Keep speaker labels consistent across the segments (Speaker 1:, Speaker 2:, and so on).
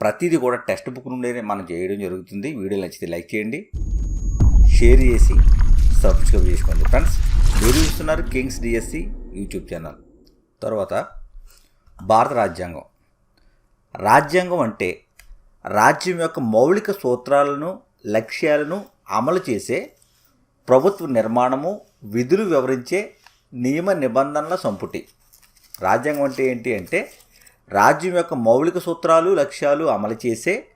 Speaker 1: ప్రతిదీ కూడా text book నుండే మనం చేయడం జరుగుతుంది. వీడియో నచ్చితే లైక్ చేయండి. షేర్ చేసి సబ్స్క్రైబ్ చేసుకోండి. ఫ్రెండ్స్ మీరు చూస్తున్నారు కింగ్స్ డిఎస్సి యూట్యూబ్ ఛానల్. తర్వాత భారత రాజ్యాంగం. రాజ్యాంగం అంటే రాజ్యం యొక్క మౌలిక సూత్రాలను లక్ష్యాలను అమలు చేసే ప్రభుత్వ నిర్మాణము విధులు వివరించే నియమ నిబంధనల సంపుటి. రాజ్యాంగం అంటే ఏంటి అంటే రాజ్యం యొక్క మౌలిక సూత్రాలు లక్ష్యాలు అమలు చేసే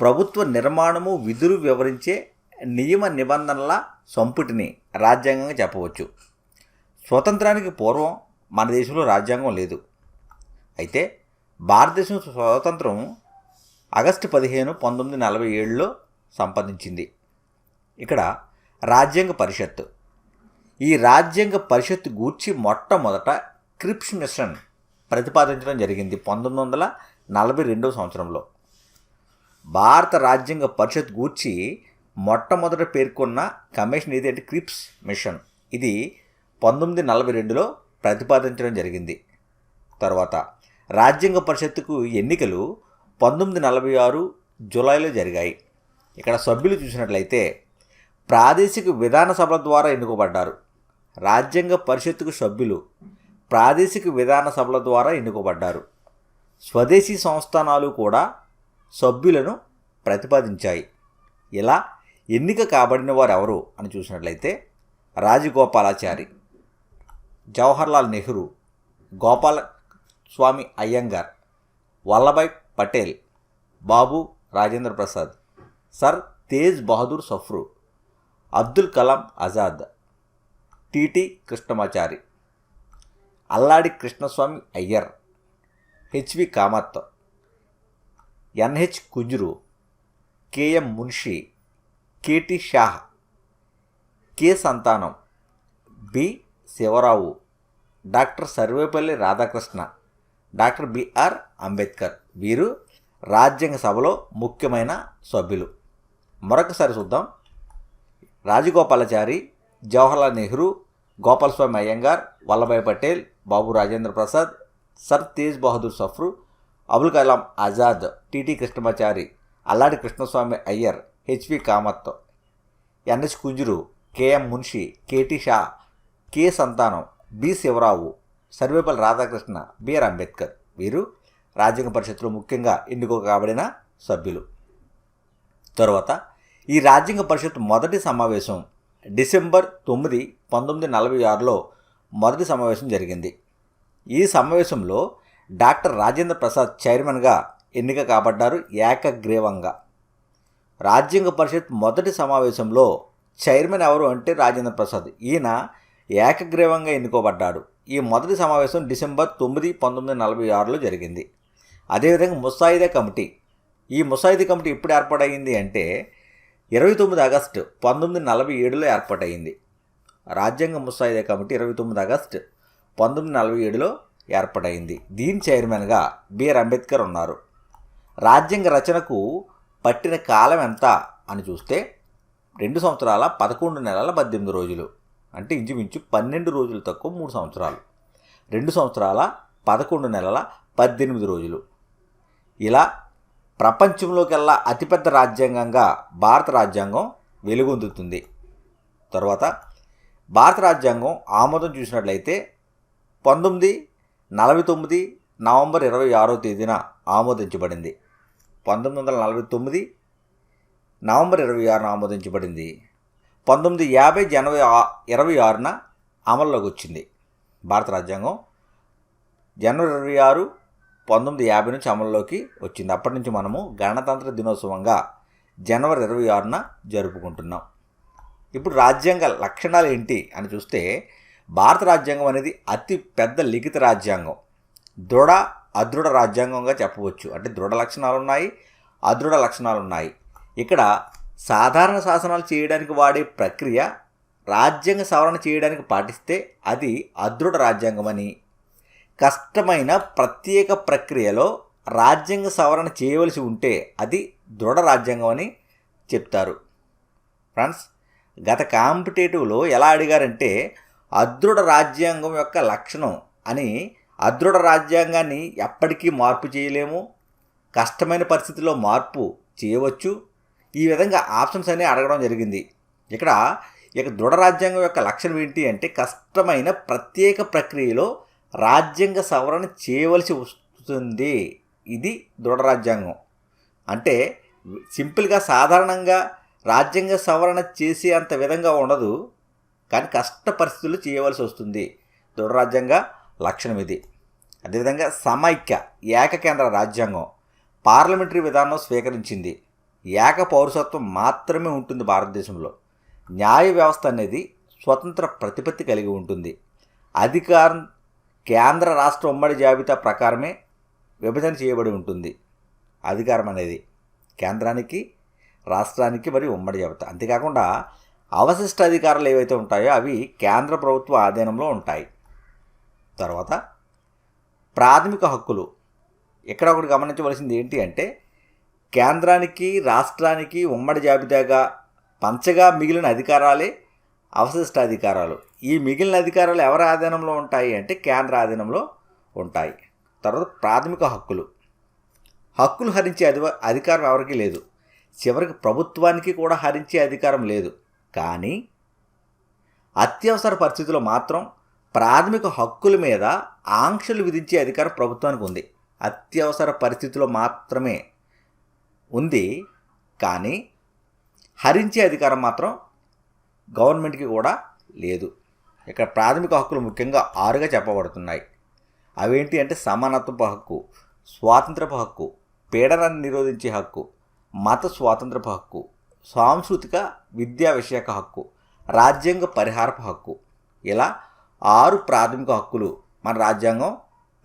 Speaker 1: ప్రభుత్వ నిర్మాణము విధులు వివరించే నియమ నిబంధనల సంపుటిని రాజ్యాంగంగా చెప్పవచ్చు. స్వతంత్రానికి పూర్వం మన దేశంలో రాజ్యాంగం లేదు. అయితే భారతదేశం స్వాతంత్రం ఆగస్టు పదిహేను పంతొమ్మిది నలభై ఏడులో సంపాదించింది. ఇక్కడ రాజ్యాంగ పరిషత్ ఈ రాజ్యాంగ పరిషత్ గూర్చి మొట్టమొదట క్రిప్స్ మిషన్ ప్రతిపాదించడం జరిగింది పంతొమ్మిది వందల నలభై రెండవ సంవత్సరంలో. భారత రాజ్యాంగ పరిషత్ గూర్చి మొట్టమొదట పేర్కొన్న కమిషన్ ఇది అంటే క్రిప్స్ మిషన్ ఇది పంతొమ్మిది నలభై రెండులో ప్రతిపాదించడం జరిగింది. తర్వాత రాజ్యాంగ పరిషత్తుకు ఎన్నికలు పంతొమ్మిది నలభై ఆరు జూలైలో జరిగాయి. ఇక్కడ సభ్యులు చూసినట్లయితే ప్రాదేశిక విధాన సభల ద్వారా ఎన్నుకోబడ్డారు. రాజ్యాంగ పరిషత్తుకు సభ్యులు ప్రాదేశిక విధాన సభల ద్వారా ఎన్నుకోబడ్డారు. స్వదేశీ సంస్థానాలు కూడా సభ్యులను ప్రతిపాదించాయి. ఇలా ఎన్నిక కాబడిన వారు ఎవరు అని చూసినట్లయితే Rajagopalachari Jawaharlal Nehru Gopala Swami Ayyangar Vallabhbhai Patel Babu Rajendra Prasad sir Tej Bahadur Sapru Abdul Kalam Azad T T Krishnamachari. Alladi Krishnaswami Ayyar. H V Kamath N H Kunzru. K M Munshi. K T Shah. K Santhanam. B Sivarao. Doctor Sarvepalli Radhakrishna. Doctor B R Ambedkar. వీరు రాజ్యాంగ సభలో ముఖ్యమైన సభ్యులు. మరొకసారి చూద్దాం. Rajagopalachari Jawaharlal Nehru Gopalaswami Ayyangar Vallabhbhai Patel Babu Rajendra Prasad sir Tej Bahadur Sapru Abul Kalam Azad T T Krishnamachari Alladi Krishnaswami Ayyar H V Kamath N H Kunzru K M Munshi K T Shah K Santhanam B Sivarao Sarvepalli Radhakrishna B R Ambedkar. వీరు రాజ్యాంగ పరిషత్తులో ముఖ్యంగా ఎన్నుకో కాబడిన సభ్యులు. తర్వాత ఈ రాజ్యాంగ పరిషత్ మొదటి సమావేశం December తొమ్మిది పంతొమ్మిది నలభై ఆరులో మొదటి సమావేశం జరిగింది. ఈ సమావేశంలో డాక్టర్ రాజేంద్ర ప్రసాద్ చైర్మన్గా ఎన్నిక కాబడ్డారు ఏకగ్రీవంగా. రాజ్యాంగ పరిషత్ మొదటి సమావేశంలో చైర్మన్ ఎవరు అంటే రాజేంద్ర ప్రసాద్. ఈయన ఏకగ్రీవంగా ఎన్నుకోబడ్డాడు. ఈ మొదటి సమావేశం డిసెంబర్ తొమ్మిది పంతొమ్మిది నలభై ఆరులో జరిగింది. అదేవిధంగా ముసాయిదా కమిటీ. ఈ ముసాయిదా కమిటీ ఎప్పుడు ఏర్పాటైంది అంటే ఇరవై తొమ్మిది ఆగస్టు పంతొమ్మిది నలభై ఏడులో ఏర్పాటైంది రాజ్యాంగ ముసాయిదా కమిటీ ఇరవై తొమ్మిది ఆగస్టు పంతొమ్మిది నలభై ఏడులో ఏర్పాటైంది దీని చైర్మన్గా బిఆర్ అంబేద్కర్ ఉన్నారు. రాజ్యాంగ రచనకు పట్టిన కాలం ఎంత అని చూస్తే రెండు సంవత్సరాల పదకొండు నెలల పద్దెనిమిది రోజులు. అంటే ఇంచుమించు పన్నెండు రోజులు తక్కువ మూడు సంవత్సరాలు. రెండు సంవత్సరాల పదకొండు నెలల పద్దెనిమిది రోజులు. ఇలా ప్రపంచంలోకెల్లా అతిపెద్ద రాజ్యాంగంగా భారత రాజ్యాంగం వెలుగొందుతుంది. తర్వాత భారత రాజ్యాంగం ఆమోదం చూసినట్లయితే పంతొమ్మిది నలభై తొమ్మిది నవంబర్ ఇరవై ఆరో తేదీన ఆమోదించబడింది. పంతొమ్మిది వందల నలభై తొమ్మిది నవంబర్ ఇరవై ఆరున ఆమోదించబడింది. పంతొమ్మిది యాభై జనవరి ఇరవై ఆరున అమల్లోకి వచ్చింది భారత రాజ్యాంగం జనవరి ఇరవై ఆరు పంతొమ్మిది యాభై నుంచి అమల్లోకి వచ్చింది. అప్పటి నుంచి మనము గణతంత్ర దినోత్సవంగా జనవరి ఇరవై ఆరున జరుపుకుంటున్నాం. ఇప్పుడు రాజ్యాంగ లక్షణాలు ఏంటి అని చూస్తే భారత రాజ్యాంగం అనేది అతి పెద్ద లిఖిత రాజ్యాంగం. దృఢ అదృఢ రాజ్యాంగంగా చెప్పవచ్చు. అంటే దృఢ లక్షణాలు ఉన్నాయి అదృఢ లక్షణాలు ఉన్నాయి ఇక్కడ సాధారణ శాసనాలు చేయడానికి వాడే ప్రక్రియ రాజ్యాంగ సవరణ చేయడానికి పాటిస్తే అది అదృఢ రాజ్యాంగమని. కష్టమైన ప్రత్యేక ప్రక్రియలో రాజ్యాంగ సవరణ చేయవలసి ఉంటే అది దృఢ రాజ్యాంగం అని చెప్తారు. ఫ్రెండ్స్ గత కాంపిటేటివ్లో ఎలా అడిగారంటే అదృఢ రాజ్యాంగం యొక్క లక్షణం అని అదృఢ రాజ్యాంగాన్ని ఎప్పటికీ మార్పు చేయలేము. కష్టమైన పరిస్థితిలో మార్పు చేయవచ్చు. ఈ విధంగా ఆప్షన్స్ అనే అడగడం జరిగింది. ఇక్కడ ఇక దృఢ రాజ్యాంగం యొక్క లక్షణం ఏంటి అంటే కష్టమైన ప్రత్యేక ప్రక్రియలో రాజ్యాంగ సవరణ చేయవలసి వస్తుంది. ఇది దృఢ రాజ్యాంగం. అంటే సింపుల్గా సాధారణంగా రాజ్యాంగ సవరణ చేసే అంత విధంగా ఉండదు. కానీ కష్ట పరిస్థితులు చేయవలసి వస్తుంది. దృఢరాజ్యాంగ లక్షణం ఇది. అదేవిధంగా సమైక్య ఏకకేంద్ర రాజ్యాంగం పార్లమెంటరీ విధానం స్వీకరించింది. ఏక పౌరసత్వం మాత్రమే ఉంటుంది భారతదేశంలో. న్యాయ వ్యవస్థ అనేది స్వతంత్ర ప్రతిపత్తి కలిగి ఉంటుంది. అధికారం కేంద్ర రాష్ట్ర ఉమ్మడి జాబితా ప్రకారమే విభజన చేయబడి ఉంటుంది. అధికారం అనేది కేంద్రానికి రాష్ట్రానికి మరియు ఉమ్మడి జాబితా. అంతేకాకుండా అవశిష్ట అధికారాలు ఏవైతే ఉంటాయో అవి కేంద్ర ప్రభుత్వ ఆధీనంలో ఉంటాయి. తర్వాత ప్రాథమిక హక్కులు. ఇక్కడ ఒకటి గమనించవలసింది ఏంటి అంటే కేంద్రానికి రాష్ట్రానికి ఉమ్మడి జాబితాగా పంచగా మిగిలిన అధికారాలే అవశిష్ట అధికారాలు. ఈ మిగిలిన అధికారాలు ఎవరి ఆధీనంలో ఉంటాయి అంటే కేంద్ర ఆధీనంలో ఉంటాయి. తర్వాత ప్రాథమిక హక్కులు. హక్కులు హరించే అధి అధికారం ఎవరికీ లేదు. చివరికి ప్రభుత్వానికి కూడా హరించే అధికారం లేదు. కానీ అత్యవసర పరిస్థితుల్లో మాత్రం ప్రాథమిక హక్కుల మీద ఆంక్షలు విధించే అధికారం ప్రభుత్వానికి ఉంది. అత్యవసర పరిస్థితిలో మాత్రమే ఉంది. కానీ హరించే అధికారం మాత్రం గవర్నమెంట్కి కూడా లేదు. ఇక్కడ ప్రాథమిక హక్కులు ముఖ్యంగా ఆరుగా చెప్పబడుతున్నాయి. అవేంటి అంటే సమానత్వపు హక్కు స్వాతంత్రపు హక్కు పీడనాన్ని నిరోధించే హక్కు మత స్వాతంత్రపు హక్కు సాంస్కృతిక విద్యా విషయక హక్కు రాజ్యాంగ పరిహారపు హక్కు. ఇలా ఆరు ప్రాథమిక హక్కులు మన రాజ్యాంగం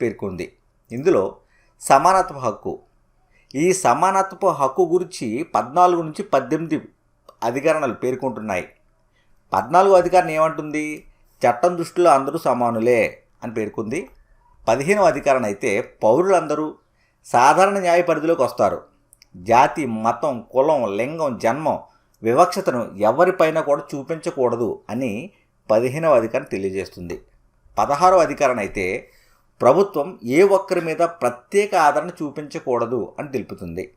Speaker 1: పేర్కొంది. ఇందులో సమానత్వ హక్కు. ఈ సమానత్వ హక్కు గురించి పద్నాలుగు నుంచి పద్దెనిమిది అధికరణలు పేర్కొంటున్నాయి. పద్నాలుగు అధికారం ఏమంటుంది? చట్టం దృష్టిలో అందరూ సమానులే అని పేర్కొంది. పదిహేనవ అధికారం అయితే పౌరులందరూ సాధారణ న్యాయ పరిధిలోకి వస్తారు. జాతి మతం కులం లింగం జన్మం వివక్షతను ఎవరిపైన కూడా చూపించకూడదు అని పదిహేనవ అధికారం తెలియజేస్తుంది. పదహారవ అధికారం అయితే ప్రభుత్వం ఏ ఒక్కరి మీద ప్రత్యేక ఆదరణ చూపించకూడదు అని తెలుపుతుంది.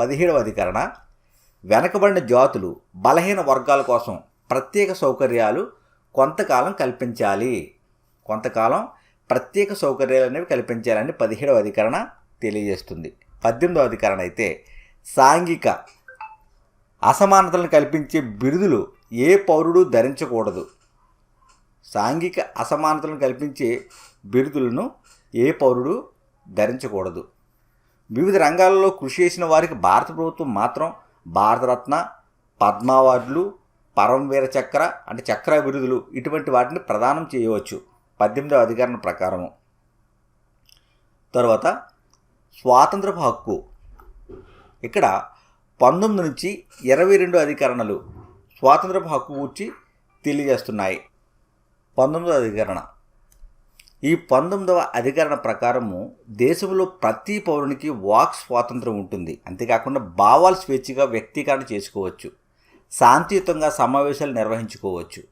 Speaker 1: పదిహేడవ అధికరణ వెనకబడిన జాతులు బలహీన వర్గాల కోసం ప్రత్యేక సౌకర్యాలు కొంతకాలం కల్పించాలి. కొంతకాలం ప్రత్యేక సౌకర్యాలు అనేవి కల్పించాలని పదిహేడవ అధికరణ తెలియజేస్తుంది. పద్దెనిమిదవ అధికరణ అయితే సాంఘిక అసమానతలను కల్పించే బిరుదులు ఏ పౌరుడు ధరించకూడదు. సాంఘిక అసమానతలను కల్పించే బిరుదులను ఏ పౌరుడు ధరించకూడదు. వివిధ రంగాలలో కృషి చేసిన వారికి భారత ప్రభుత్వం మాత్రం భారతరత్న పద్మ అవార్డులు పరమవీర చక్ర అంటే చక్ర బిరుదులు ఇటువంటి వాటిని ప్రదానం చేయవచ్చు. పద్దెనిమిదవ అధికారం ప్రకారము. తర్వాత స్వాతంత్రపు హక్కు. ఇక్కడ పంతొమ్మిది నుంచి ఇరవై రెండు అధికరణలు స్వాతంత్రపు హక్కు గురించి తెలియజేస్తున్నాయి. పంతొమ్మిదవ అధికరణ. ఈ పంతొమ్మిదవ అధికరణ ప్రకారము దేశంలో ప్రతి పౌరునికి వాక్ స్వాతంత్రం ఉంటుంది. అంతేకాకుండా భావాలు స్వేచ్ఛగా వ్యక్తీకరణ చేసుకోవచ్చు. శాంతియుతంగా సమావేశాలు నిర్వహించుకోవచ్చు.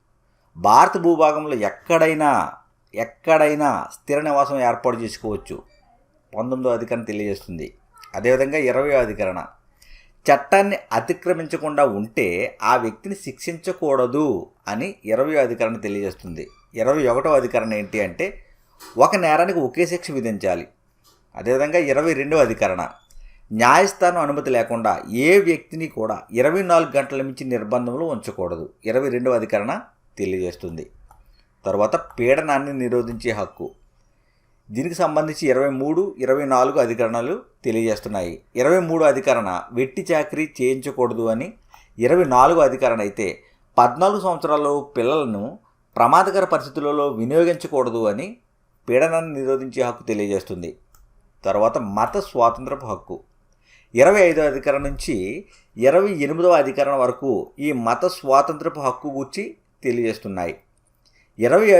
Speaker 1: భారత భూభాగంలో ఎక్కడైనా ఎక్కడైనా స్థిర నివాసం ఏర్పాటు చేసుకోవచ్చు. పంతొమ్మిదో అధికరణ తెలియజేస్తుంది. అదేవిధంగా ఇరవై అధికరణ. చట్టాన్ని అతిక్రమించకుండా ఉంటే ఆ వ్యక్తిని శిక్షించకూడదు అని ఇరవై అధికరణ తెలియజేస్తుంది. ఇరవై ఒకటో అధికరణ ఏంటి అంటే ఒక నేరానికి ఒకే శిక్ష విధించాలి. అదేవిధంగా ఇరవై రెండవ అధికరణ. న్యాయస్థానం అనుమతి లేకుండా ఏ వ్యక్తిని కూడా ఇరవై నాలుగు గంటల మించి నిర్బంధంలో ఉంచకూడదు. ఇరవై రెండవ అధికరణ తెలియజేస్తుంది. తర్వాత పీడనాన్ని నిరోధించే హక్కు. దీనికి సంబంధించి ఇరవై మూడు ఇరవై నాలుగు అధికరణలు తెలియజేస్తున్నాయి. ఇరవై మూడు అధికరణ వెట్టి చాకరీ చేయించకూడదు అని ఇరవై నాలుగు అధికరణ అయితే పద్నాలుగు సంవత్సరాల్లో పిల్లలను ప్రమాదకర పరిస్థితులలో వినియోగించకూడదు అని పీడనాన్ని నిరోధించే హక్కు తెలియజేస్తుంది. తర్వాత మత స్వాతంత్రపు హక్కు. ఇరవై ఐదో అధికరణ నుంచి ఇరవై ఎనిమిదవ అధికరణ వరకు ఈ మత స్వాతంత్రపు హక్కు గురించి తెలియజేస్తున్నాయి. ఇరవై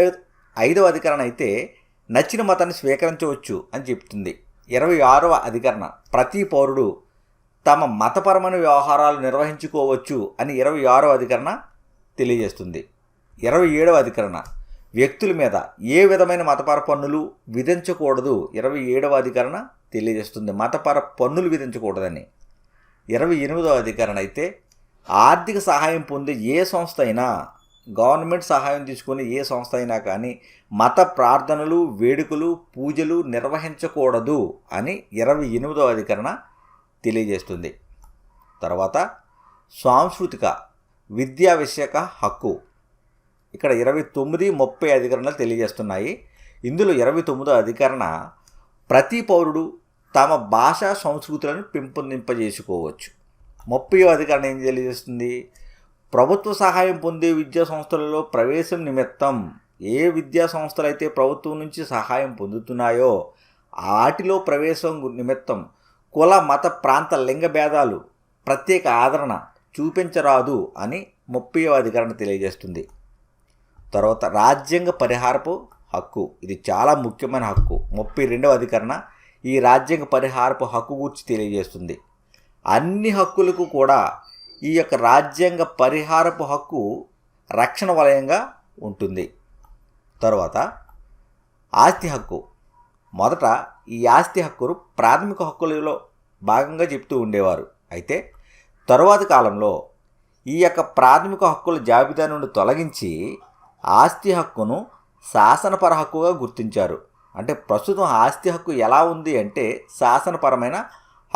Speaker 1: ఐదవ అధికరణ అయితే నచ్చిన మతాన్ని స్వీకరించవచ్చు అని చెప్తుంది. ఇరవై ఆరవ అధికరణ. ప్రతి పౌరుడు తమ మతపరమైన వ్యవహారాలు నిర్వహించుకోవచ్చు అని ఇరవై ఆరవ అధికరణ తెలియజేస్తుంది. ఇరవై ఏడవ అధికరణ. వ్యక్తుల మీద ఏ విధమైన మతపర పన్నులు విధించకూడదు ఇరవై ఏడవ అధికరణ తెలియజేస్తుంది. మతపర పన్నులు విధించకూడదని. ఇరవై ఎనిమిదవ అధికరణ అయితే ఆర్థిక సహాయం పొందే ఏ సంస్థ అయినా గవర్నమెంట్ సహాయం తీసుకుని ఏ సంస్థ అయినా కానీ మత ప్రార్థనలు వేడుకలు పూజలు నిర్వహించకూడదు అని ఇరవై ఎనిమిదవ అధికరణ తెలియజేస్తుంది. తర్వాత సాంస్కృతిక విద్యా విషయక హక్కు. ఇక్కడ ఇరవై తొమ్మిది ముప్పై అధికరణలు తెలియజేస్తున్నాయి. ఇందులో ఇరవై తొమ్మిదో అధికరణ ప్రతి పౌరుడు తమ భాషా సంస్కృతులను పెంపొందింపజేసుకోవచ్చు. ముప్పై అధికరణ ఏం తెలియజేస్తుంది? ప్రభుత్వ సహాయం పొందే విద్యా సంస్థలలో ప్రవేశం నిమిత్తం ఏ విద్యా సంస్థలు అయితే ప్రభుత్వం నుంచి సహాయం పొందుతున్నాయో వాటిలో ప్రవేశం నిమిత్తం కుల మత ప్రాంత లింగ భేదాలు ప్రత్యేక ఆదరణ చూపించరాదు అని ముప్పై అధికరణ తెలియజేస్తుంది. తర్వాత రాజ్యాంగ పరిహారపు హక్కు. ఇది చాలా ముఖ్యమైన హక్కు. ముప్పై రెండవ అధికరణ ఈ రాజ్యాంగ పరిహారపు హక్కు గురించి తెలియజేస్తుంది. అన్ని హక్కులకు కూడా ఈ యొక్క రాజ్యాంగ పరిహారపు హక్కు రక్షణ వలయంగా ఉంటుంది. తర్వాత ఆస్తి హక్కు. మొదట ఈ ఆస్తి హక్కును ప్రాథమిక హక్కులలో భాగంగా చెప్తూ ఉండేవారు. అయితే తరువాతి కాలంలో ఈ యొక్క ప్రాథమిక హక్కుల జాబితా నుండి తొలగించి ఆస్తి హక్కును శాసనపర హక్కుగా గుర్తించారు. అంటే ప్రస్తుతం ఆస్తి హక్కు ఎలా ఉంది అంటే శాసనపరమైన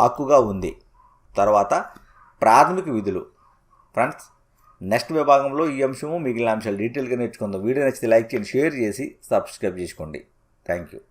Speaker 1: హక్కుగా ఉంది. తర్వాత ప్రాథమిక విధులు. ఫ్రెండ్స్ నెక్స్ట్ విభాగంలో ఈ అంశము మిగిలిన అంశాలు డీటెయిల్గా నేర్చుకుందాం. వీడియో నచ్చితే లైక్ చేయండి షేర్ చేసి సబ్స్క్రైబ్ చేసుకోండి. Thank you.